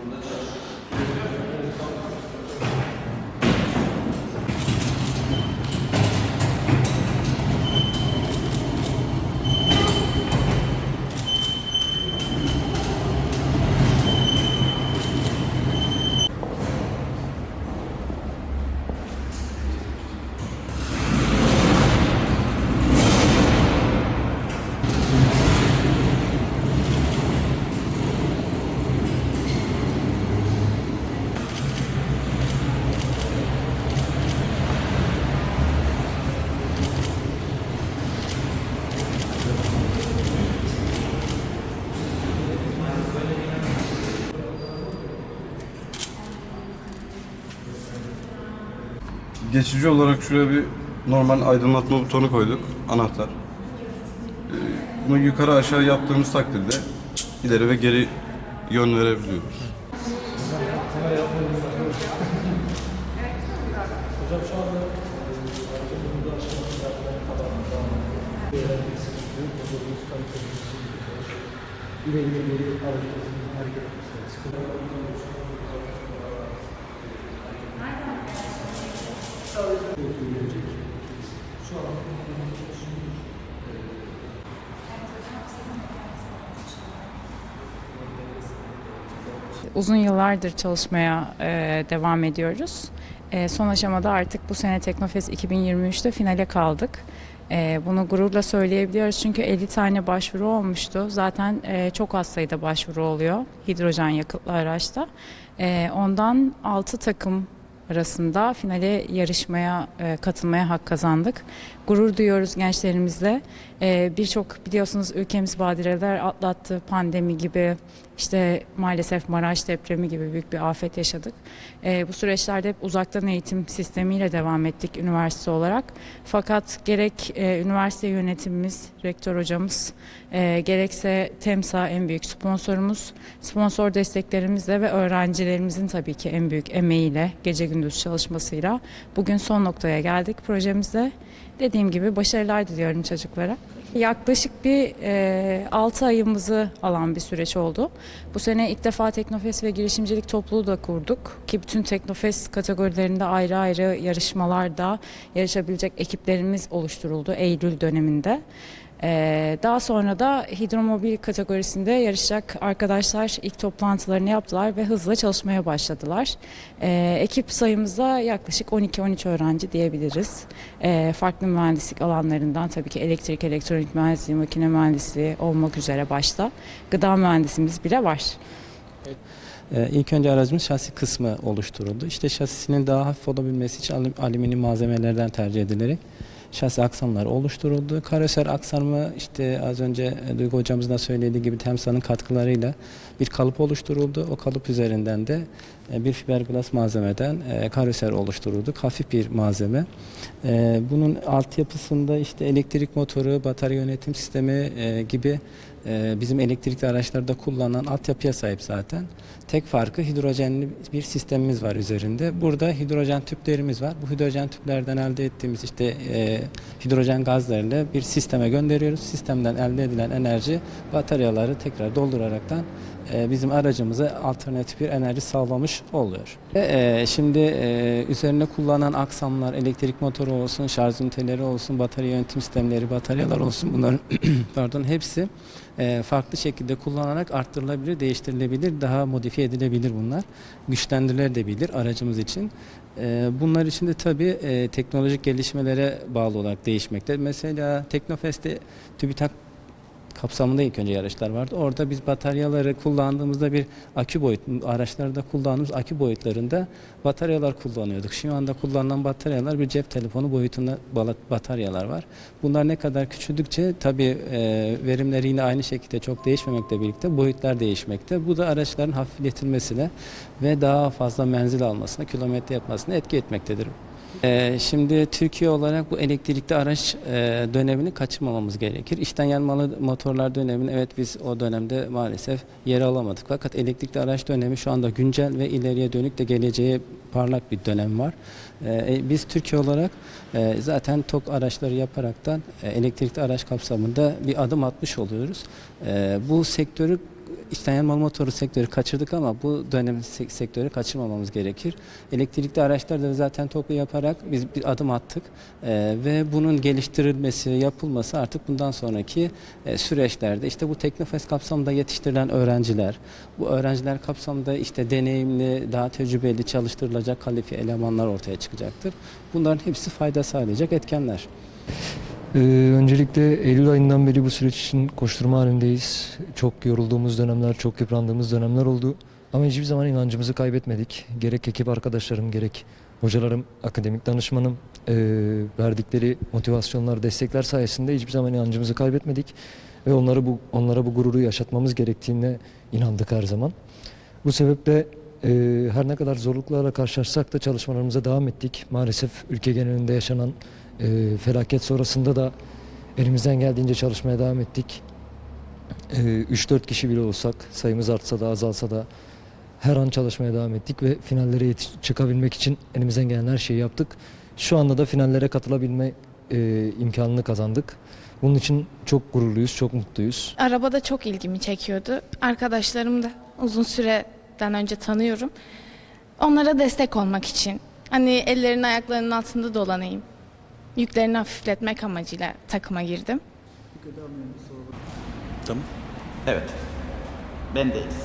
Bundan Geçici olarak şuraya bir normal aydınlatma butonu koyduk. Anahtar. Ee, Bunu yukarı aşağı yaptığımız takdirde ileri ve geri yön verebiliyoruz. İleri geri hareket hareket etmesi. Uzun yıllardır çalışmaya e, devam ediyoruz. E, son aşamada artık bu sene Teknofest 2023'te finale kaldık. E, bunu gururla söyleyebiliyoruz çünkü 50 tane başvuru olmuştu. Zaten e, çok az sayıda başvuru oluyor hidrojen yakıtlı araçta. E, ondan 6 takım arasında finale yarışmaya e, katılmaya hak kazandık. Gurur duyuyoruz gençlerimizle. E, Birçok biliyorsunuz ülkemiz badireler atlattı. Pandemi gibi işte maalesef Maraş depremi gibi büyük bir afet yaşadık. E, bu süreçlerde hep uzaktan eğitim sistemiyle devam ettik üniversite olarak. Fakat gerek e, üniversite yönetimimiz, rektör hocamız, e, gerekse TEMSA en büyük sponsorumuz, sponsor desteklerimizle ve öğrencilerimizin tabii ki en büyük emeğiyle, gece gündüz çalışmasıyla bugün son noktaya geldik projemizde. Dediğim gibi başarılar diliyorum çocuklara. Yaklaşık bir e, 6 ayımızı alan bir süreç oldu. Bu sene ilk defa Teknofest ve girişimcilik topluluğu da kurduk. Ki bütün Teknofest kategorilerinde ayrı ayrı yarışmalarda yarışabilecek ekiplerimiz oluşturuldu Eylül döneminde. Ee, daha sonra da hidromobil kategorisinde yarışacak arkadaşlar ilk toplantılarını yaptılar ve hızla çalışmaya başladılar. Ee, ekip sayımızda yaklaşık 12-13 öğrenci diyebiliriz. Ee, farklı mühendislik alanlarından tabii ki elektrik, elektronik mühendisliği, makine mühendisliği olmak üzere başta gıda mühendisimiz bile var. Ee, İlk önce aracımız şasi kısmı oluşturuldu. İşte şasisinin daha hafif olabilmesi için alüm- alüminyum malzemelerden tercih edilerek şasi aksamları oluşturuldu. Karoser aksamı işte az önce e, Duygu hocamızın da söylediği gibi TEMSA'nın katkılarıyla bir kalıp oluşturuldu. O kalıp üzerinden de e, bir fiberglass malzemeden e, karoser oluşturuldu. Hafif bir malzeme. Bunun altyapısında işte elektrik motoru, batarya yönetim sistemi gibi bizim elektrikli araçlarda kullanılan altyapıya sahip zaten. Tek farkı hidrojenli bir sistemimiz var üzerinde. Burada hidrojen tüplerimiz var. Bu hidrojen tüplerden elde ettiğimiz işte e, hidrojen gazlarıyla bir sisteme gönderiyoruz. Sistemden elde edilen enerji bataryaları tekrar dolduraraktan bizim aracımıza alternatif bir enerji sağlamış oluyor. E, şimdi e, üzerine kullanılan aksamlar, elektrik motoru olsun, şarj üniteleri olsun, batarya yönetim sistemleri, bataryalar olsun bunların pardon hepsi e, farklı şekilde kullanarak arttırılabilir, değiştirilebilir, daha modifiye edilebilir bunlar. Güçlendirilebilir aracımız için. E, bunlar için de tabii e, teknolojik gelişmelere bağlı olarak değişmekte. Mesela Teknofest'te TÜBİTAK kapsamında ilk önce yarışlar vardı. Orada biz bataryaları kullandığımızda bir akü boyut, araçlarda kullandığımız akü boyutlarında bataryalar kullanıyorduk. Şu anda kullanılan bataryalar bir cep telefonu boyutunda bataryalar var. Bunlar ne kadar küçüldükçe tabii e, verimleri yine aynı şekilde çok değişmemekle birlikte boyutlar değişmekte. Bu da araçların hafifletilmesine ve daha fazla menzil almasına, kilometre yapmasına etki etmektedir. Ee, şimdi Türkiye olarak bu elektrikli araç e, dönemini kaçırmamamız gerekir. İçten yanmalı motorlar dönemini evet biz o dönemde maalesef yer alamadık. Fakat elektrikli araç dönemi şu anda güncel ve ileriye dönük de geleceğe parlak bir dönem var. Ee, biz Türkiye olarak e, zaten TOK araçları yaparaktan e, elektrikli araç kapsamında bir adım atmış oluyoruz. E, bu sektörü içten yanmalı motoru sektörü kaçırdık ama bu dönem sek- sektörü kaçırmamamız gerekir. Elektrikli araçlarda da zaten TOKİ yaparak biz bir adım attık Ee, ve bunun geliştirilmesi, yapılması artık bundan sonraki e, süreçlerde işte bu Teknofest kapsamında yetiştirilen öğrenciler, bu öğrenciler kapsamında işte deneyimli, daha tecrübeli çalıştırılacak kalifiye elemanlar ortaya çıkacaktır. Bunların hepsi fayda sağlayacak etkenler. Ee, öncelikle Eylül ayından beri bu süreç için koşturma halindeyiz. Çok yorulduğumuz dönemler, çok yıprandığımız dönemler oldu. Ama hiçbir zaman inancımızı kaybetmedik. Gerek ekip arkadaşlarım, gerek hocalarım, akademik danışmanım ee, verdikleri motivasyonlar, destekler sayesinde hiçbir zaman inancımızı kaybetmedik ve onları bu onlara bu gururu yaşatmamız gerektiğine inandık her zaman. Bu sebeple e, her ne kadar zorluklarla karşılaşsak da çalışmalarımıza devam ettik. Maalesef ülke genelinde yaşanan e, felaket sonrasında da elimizden geldiğince çalışmaya devam ettik. E, 3-4 kişi bile olsak, sayımız artsa da azalsa da her an çalışmaya devam ettik ve finallere çıkabilmek için elimizden gelen her şeyi yaptık. Şu anda da finallere katılabilme e, imkanını kazandık. Bunun için çok gururluyuz, çok mutluyuz. Arabada çok ilgimi çekiyordu. Arkadaşlarım da uzun süreden önce tanıyorum. Onlara destek olmak için. Hani ellerinin ayaklarının altında dolanayım. Yüklerini hafifletmek amacıyla takıma girdim. Tamam. Evet. Bendeyiz.